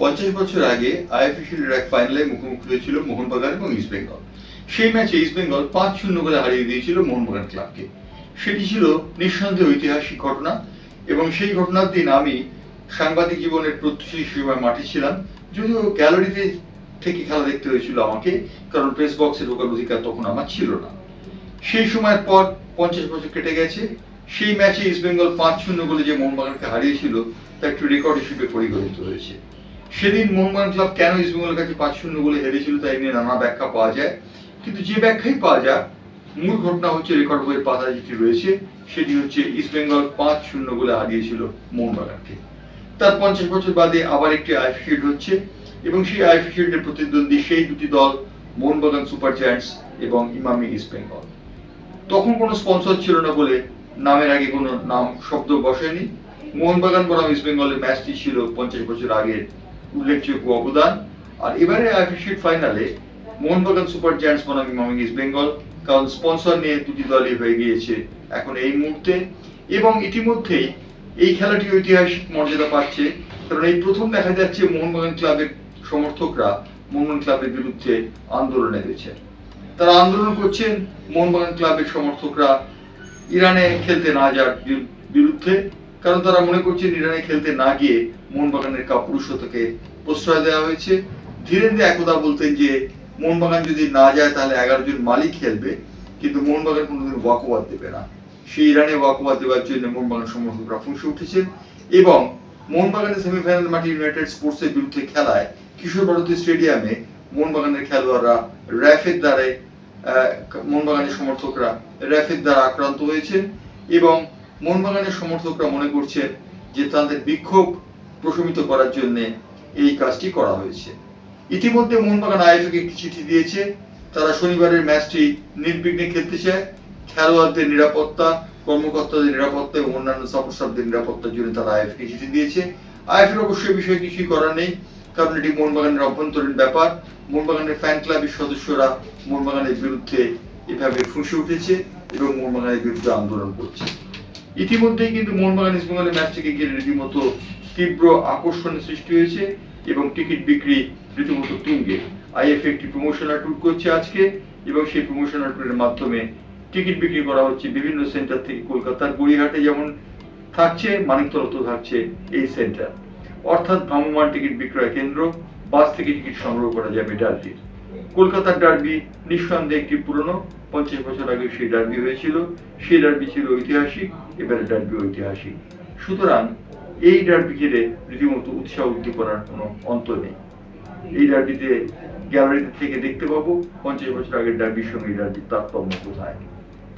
পঞ্চাশ বছর আগে আইএফএসির এক ফাইনালে মুখোমুখি হয়েছিল মোহনবাগান এবং ইস্ট বেঙ্গল সেই ম্যাচে ইস্ট বেঙ্গল পাঁচ শূন্য করে হারিয়ে দিয়েছিল মোহনবাগান ক্লাবকে সেটি ছিল নিঃসন্দেহে ঐতিহাসিক ঘটনা এবং সেই ঘটনার দিন আমি সাংবাদিক জীবনের প্রত্যুষী হিসেবে মাঠে ছিলাম। যদিও গ্যালারিতে থেকে খেলা দেখতে হয়েছিল আমাকে, কারণ প্রেস বক্সে ঢোকার অধিকার তখন আমার ছিল না। সেই সময়ের পর পঞ্চাশ বছর কেটে গেছে। সেই ম্যাচে ইস্ট বেঙ্গল পাঁচ শূন্য গোলে যে মোহনবাগানকে হারিয়েছিল তা একটি রেকর্ড হিসেবে পরিগণিত হয়েছে। সেদিন মোহনবাগান ক্লাব কেন ইস্ট বেঙ্গলের কাছে পাঁচ শূন্য গোলে হেরেছিল তাই নিয়ে নানা ব্যাখ্যা পাওয়া যায়। কিন্তু যে ব্যাখ্যাই পাওয়া যায় মূল ঘটনা হচ্ছে রেকর্ড বইয়ের পাতা যেটি রয়েছে, সেটি হচ্ছে ইস্ট বেঙ্গল পাঁচ শূন্য গোলে হারিয়েছিল মোহনবাগানকে তার পঞ্চাশ বছর বাদে আবার একটি আইফিশিল্ড হচ্ছে এবং সেই আইফিশিল্ডের প্রতিদ্বন্দ্বী সেই দুটি দল মোহনবাগান সুপার জায়ান্টস এবং ইমামি ইস্ট বেঙ্গল। তখন কোনো স্পন্সর ছিল না বলে নামের আগে কোনো নাম, শব্দ বসেনি। মোহনবাগান বনাম ইস্ট বেঙ্গলের ম্যাচটি ছিল পঞ্চাশ বছর আগের উল্লেখযোগ্য অবদান। আর এবারে আইফিশিল্ড ফাইনালে মোহনবাগান সুপার জায়ান্টস বনাম ইমামি ইস্ট বেঙ্গল কারণ স্পন্সর নিয়ে দুটি দলই হয়ে গিয়েছে এখন এই মুহূর্তে। এবং ইতিমধ্যেই এই খেলাটি ঐতিহাসিক মর্যাদা পাচ্ছে, কারণ এই প্রথম দেখা যাচ্ছে মোহনবাগান ক্লাবের সমর্থকরা মোহনবাগান ক্লাবের বিরুদ্ধে আন্দোলনে গেছে তারা আন্দোলন করছেন মোহনবাগান ক্লাবের সমর্থকরা ইরানে খেলতে না যাওয়ার বিরুদ্ধে। কারণ তারা মনে করছে ইরানে খেলতে না গিয়ে মোহনবাগানের কাপুরুষতাকে প্রশ্রয় দেওয়া হয়েছে। ধীরেন্দ্র একদা বলতেন যে, মোহনবাগান যদি না যায় তাহলে এগারো জন মালিক খেলবে, কিন্তু মোহনবাগান কোনোদিন ওয়াকওয়াত দেবে না। সেই ইরানে ওয়াকওয়াত দেওয়ার জন্য মোহনবাগান সমর্থকরা ফুঁসে উঠেছেন এবং মোহনবাগানের সেমিফাইনাল মাঠে ইউনাইটেড স্পোর্টসের বিরুদ্ধে খেলায় কিশোর ভারতী স্টেডিয়ামে মোহনবাগানের খেলোয়াড়রা র্যাফের দ্বারে মোহনবাগানের সমর্থকরা র্যাফের দ্বারা আক্রান্ত হয়েছে এবং মোহনবাগানের সমর্থকরা মনে করছেন যে তাদের বিক্ষোভ প্রশমিত করার জন্য এই কাজটি করা হয়েছে। ইতিমধ্যে মোহনবাগান আইএফএকে একটি চিঠি দিয়েছে। তারা শনিবারের ম্যাচটি নির্বিঘ্নে খেলতে চায়। খেলোয়াড়দের নিরাপত্তা, কর্মকর্তাদের নিরাপত্তা এবং অন্যান্য সাপোর্টারদের নিরাপত্তার জন্য তারা আইএফকে চিঠি দিয়েছে। আইএফের অবশ্যই বিষয়ে কিছুই করার নেই, কারণ এটি মোহনবাগানের অভ্যন্তরীণ ব্যাপার। মোহনবাগানের ফ্যান ক্লাবের সদস্যরা মোহনবাগানের বিরুদ্ধে এভাবে ফুঁসে উঠেছে এবং মোহনবাগানের বিরুদ্ধে আন্দোলন করছে। ইতিমধ্যেই কিন্তু মোহনবাগান ইস্ট বেঙ্গলের ম্যাচটিকে ঘিরে রীতিমতো তীব্র আকর্ষণের সৃষ্টি হয়েছে এবং টিকিট বিক্রি রীতিমতো তুঙ্গে। আইএফ একটি প্রমোশনাল ট্যুর করছে আজকে এবং সেই প্রমোশনাল ট্যুরের মাধ্যমে টিকিট বিক্রি করা হচ্ছে বিভিন্ন সেন্টার থেকে কলকাতার গড়িয়াহাটে যেমন থাকছে মানিকতলাতেও থাকছে এই সেন্টার অর্থাৎ ভ্রাম্যমান টিকিট বিক্রয় কেন্দ্র, বাস থেকে টিকিট সংগ্রহ করা যাবে ডার্বির। কলকাতার ডার্বি নিঃসন্দেহে একটি পুরনো, পঞ্চাশ বছর আগে সেই ডার্বি হয়েছিল। সেই ডার্বি ছিল ঐতিহাসিক। এবারে ডার্বি ঐতিহাসিক সুতরাং এই ডার্বি ঘিরে রীতিমতো উৎসাহ উদ্দীপনার কোনো অন্ত নেই। এই ডার্বিতে গ্যালারিতে থেকে দেখতে পাবো পঞ্চাশ বছর আগের ডার্বির সঙ্গে এই ডার্বির তারতম্য কোথায়।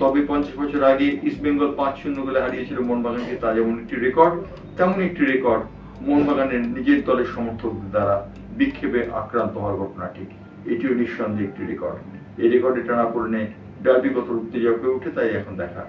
তবে পঞ্চাশ বছর আগে ইস্ট বেঙ্গল পাঁচ শূন্য গোলে হারিয়েছিল মোহনবাগানকে, তা যেমন একটি রেকর্ড, তেমন একটি রেকর্ড মোহনবাগানের নিজের দলের সমর্থকদের দ্বারা বিক্ষেপে আক্রান্ত হওয়ার ঘটনাটি এটিও নিঃসন্দেহে একটি রেকর্ড। এই রেকর্ডে টানা পড়নে ডার্বি কত উত্তেজক হয়ে ওঠে, তাই এখন দেখা।